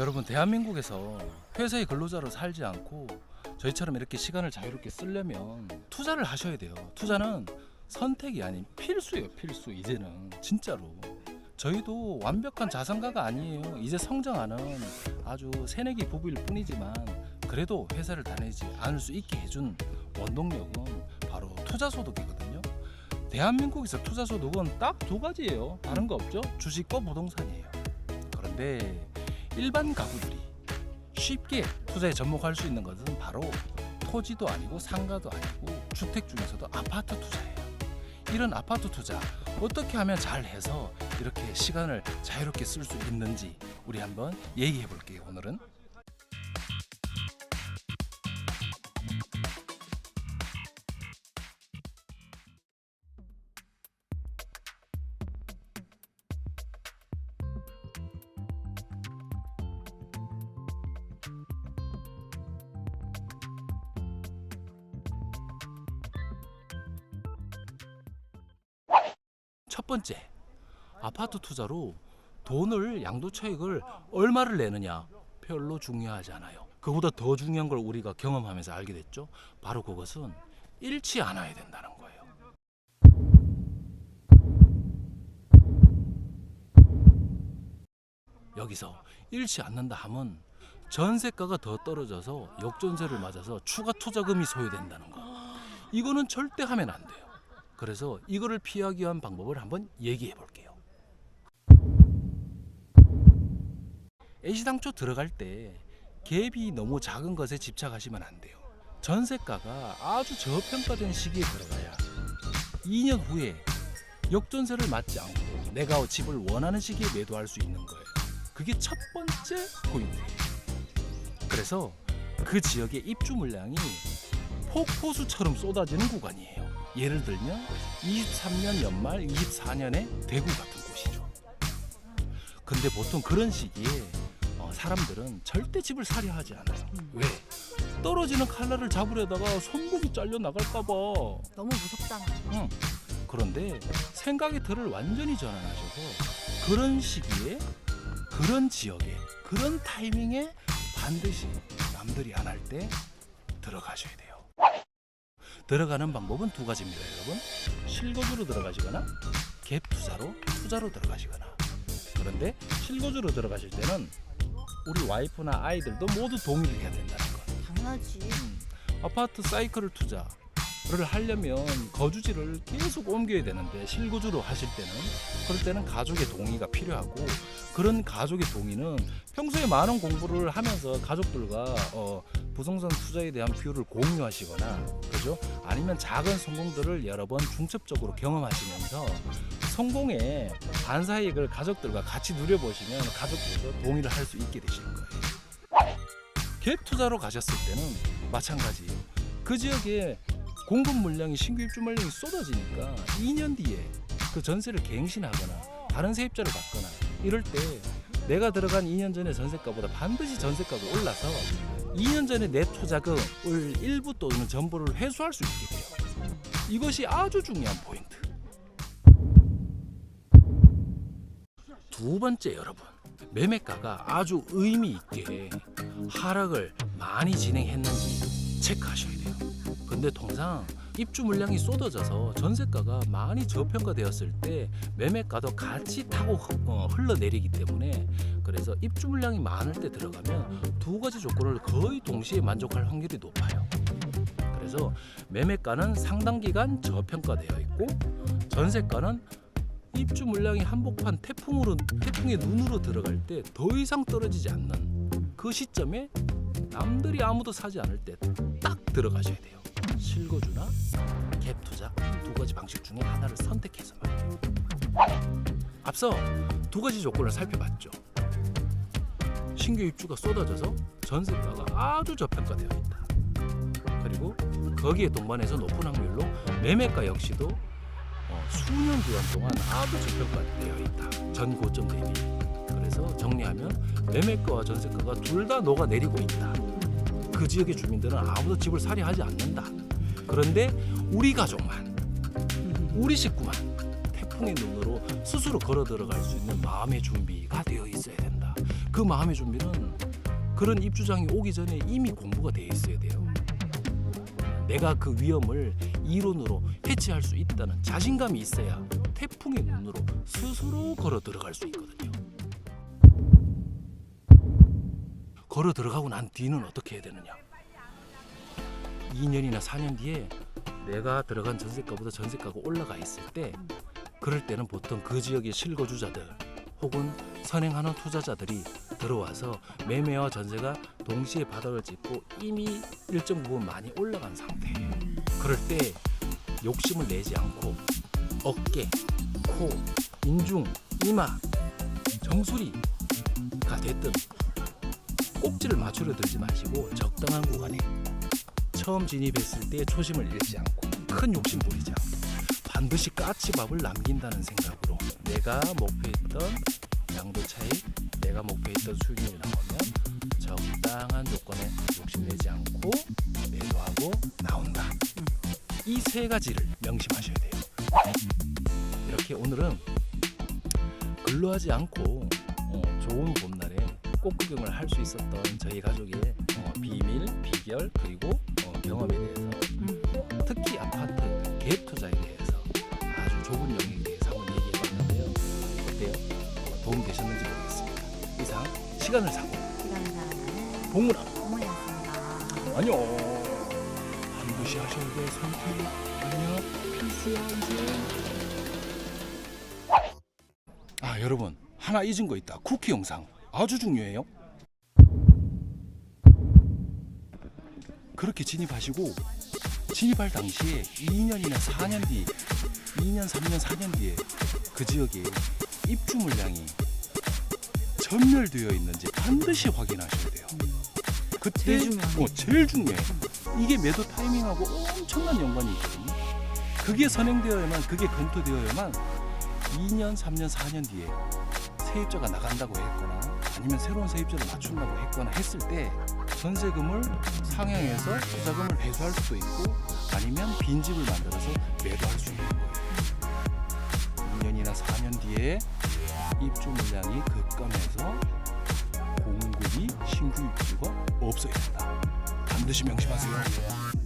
여러분 대한민국에서 회사의 근로자로 살지 않고 저희처럼 이렇게 시간을 자유롭게 쓰려면 투자를 하셔야 돼요. 투자는 선택이 아닌 필수예요. 필수. 이제는 진짜로. 저희도 완벽한 자산가가 아니에요. 이제 성장하는 아주 새내기 부부일 뿐이지만 그래도 회사를 다니지 않을 수 있게 해준 원동력은 바로 투자 소득이거든요. 대한민국에서 투자 소득은 딱 두 가지예요. 다른 거 없죠? 주식과 부동산이에요. 그런데 일반 가구들이 쉽게 투자에 접목할 수 있는 것은 바로 토지도 아니고 상가도 아니고 주택 중에서도 아파트 투자예요. 이런 아파트 투자 어떻게 하면 잘 해서 이렇게 시간을 자유롭게 쓸 수 있는지 우리 한번 얘기해 볼게요. 오늘은 첫 번째 아파트 투자로 돈을 양도차익을 얼마를 내느냐 별로 중요하지 않아요. 그보다 더 중요한 걸 우리가 경험하면서 알게 됐죠. 바로 그것은 잃지 않아야 된다는 거예요. 여기서 잃지 않는다 함은 전세가가 더 떨어져서 역전세를 맞아서 추가 투자금이 소요된다는 거. 이거는 절대 하면 안 돼요. 그래서 이거를 피하기 위한 방법을 한번 얘기해 볼게요. 애시당초 들어갈 때 갭이 너무 작은 것에 집착하시면 안 돼요. 전세가가 아주 저평가된 시기에 들어가야 2년 후에 역전세를 맞지 않고 내가 집을 원하는 시기에 매도할 수 있는 거예요. 그게 첫 번째 포인트예요. 그래서 그 지역의 입주 물량이 폭포수처럼 쏟아지는 구간이에요. 예를 들면 23년 연말 24년에 대구 같은 곳이죠. 근데 보통 그런 시기에 어, 사람들은 절대 집을 사려 하지 않아요. 왜? 떨어지는 칼날을 잡으려다가 손목이 잘려 나갈까봐. 너무 무섭잖아. 응. 그런데 생각의 틀을 완전히 전환하셔서 그런 시기에 그런 지역에 그런 타이밍에 반드시 남들이 안 할 때 들어가셔야 돼요. 들어가는 방법은 두 가지입니다, 여러분. 실거주로 들어가시거나 갭 투자로 투자로 들어가시거나. 그런데 실거주로 들어가실 때는 우리 와이프나 아이들도 모두 동의를 해야 된다는 거. 당연하지. 아파트 사이클을 투자 를 하려면 거주지를 계속 옮겨야 되는데 실거주로 하실 때는 그럴 때는 가족의 동의가 필요하고 그런 가족의 동의는 평소에 많은 공부를 하면서 가족들과 어, 부동산 투자에 대한 비율을 공유하시거나 그죠 아니면 작은 성공들을 여러 번 중첩적으로 경험하시면서 성공의 반사이익을 가족들과 같이 누려보시면 가족들도 동의를 할 수 있게 되실 거예요. 갭 투자로 가셨을 때는 마찬가지예요. 그 지역에 공급 물량이 신규 입주 물량이 쏟아지니까 2년 뒤에 그 전세를 갱신하거나 다른 세입자를 받거나 이럴 때 내가 들어간 2년 전의 전세가보다 반드시 전세가가 올라서 2년 전에 내 투자금을 일부 또는 전부를 회수할 수 있게 돼요. 이것이 아주 중요한 포인트. 두 번째 여러분 매매가가 아주 의미 있게 하락을 많이 진행했는지 체크하셔야 돼요. 근데 통상 입주 물량이 쏟아져서 전세가가 많이 저평가되었을 때 매매가도 같이 타고 흐- 어, 흘러내리기 때문에 그래서 입주 물량이 많을 때 들어가면 두 가지 조건을 거의 동시에 만족할 확률이 높아요. 그래서 매매가는 상당 기간 저평가되어 있고 전세가는 입주 물량이 한복판 태풍으로 태풍의 눈으로 들어갈 때 더 이상 떨어지지 않는 그 시점에 남들이 아무도 사지 않을 때 딱 들어가셔야 돼요. 실거주나 갭 투자 두 가지 방식 중에 하나를 선택해서 말이에요. 앞서 두 가지 조건을 살펴봤죠. 신규 입주가 쏟아져서 전세가가 아주 저평가되어 있다. 그리고 거기에 동반해서 높은 확률로 매매가 역시도 어, 수년 기간 동안 아주 저평가되어 있다. 전 고점 대비. 그래서 정리하면 매매가와 전세가가 둘 다 녹아내리고 있다. 그 지역의 주민들은 아무도 집을 사려 하지 않는다. 그런데 우리 가족만, 우리 식구만 태풍의 눈으로 스스로 걸어 들어갈 수 있는 마음의 준비가 되어 있어야 된다. 그 마음의 준비는 그런 입주장이 오기 전에 이미 공부가 돼 있어야 돼요. 내가 그 위험을 이론으로 해치할 수 있다는 자신감이 있어야 태풍의 눈으로 스스로 걸어 들어갈 수 있거든요. 걸어 들어가고 난 뒤는 어떻게 해야 되느냐? 2년이나 4년 뒤에 내가 들어간 전세가보다 전세가가 올라가 있을 때 그럴 때는 보통 그 지역의 실거주자들 혹은 선행하는 투자자들이 들어와서 매매와 전세가 동시에 바닥을 짚고 이미 일정 부분 많이 올라간 상태예요. 그럴 때 욕심을 내지 않고 어깨, 코, 인중, 이마, 정수리가 됐든 꼭지를 맞추려 들지 마시고 적당한 구간에 처음 진입했을 때 초심을 잃지 않고 큰 욕심 부리지 않고 반드시 까치밥을 남긴다는 생각으로 내가 목표했던 양도 차익, 내가 목표했던 수익률이 나오면 적당한 조건에 욕심내지 않고 매도하고 나온다. 이 세 가지를 명심하셔야 돼요. 이렇게 오늘은 근로하지 않고 어, 좋은 봄날에 꽃구경을 할 수 있었던 저희 가족의 어, 비밀, 비결 그리고 어, 경험에 대해서 어, 특히 아파트 갭 투자에 대해서 아주 좁은 영역에 대해서 한번 얘기해 봤는데요. 어때요? 어, 도움 되셨는지 모르겠습니다. 이상 시간을 사고 어머니였습니다. 아니요. 반드시 하셔야 될 선택 아니요 필수야 이제 아 여러분. 하나 잊은 거 있다. 쿠키 영상. 아주 중요해요 그렇게 진입하시고 진입할 당시에 2년이나 4년 뒤 2년 3년 4년 뒤에 그 지역에 입주 물량이 전멸되어 있는지 반드시 확인하셔야 돼요. 그때 제일 중요하네. 어, 제일 중요해. 이게 매도 타이밍하고 엄청난 연관이 있거든요. 그게 선행되어야만 그게 검토되어야만 2년 3년 4년 뒤에 세입자가 나간다고 했거나 아니면 새로운 세입자를 맞춘다고 했거나 했을 때 전세금을 상향해서 투자금을 회수할 수도 있고 아니면 빈집을 만들어서 매도할 수 있는 거예요. 2년이나 4년 뒤에 입주 물량이 급감해서 공급이 신규 입주가 없어야 된다. 반드시 명심하세요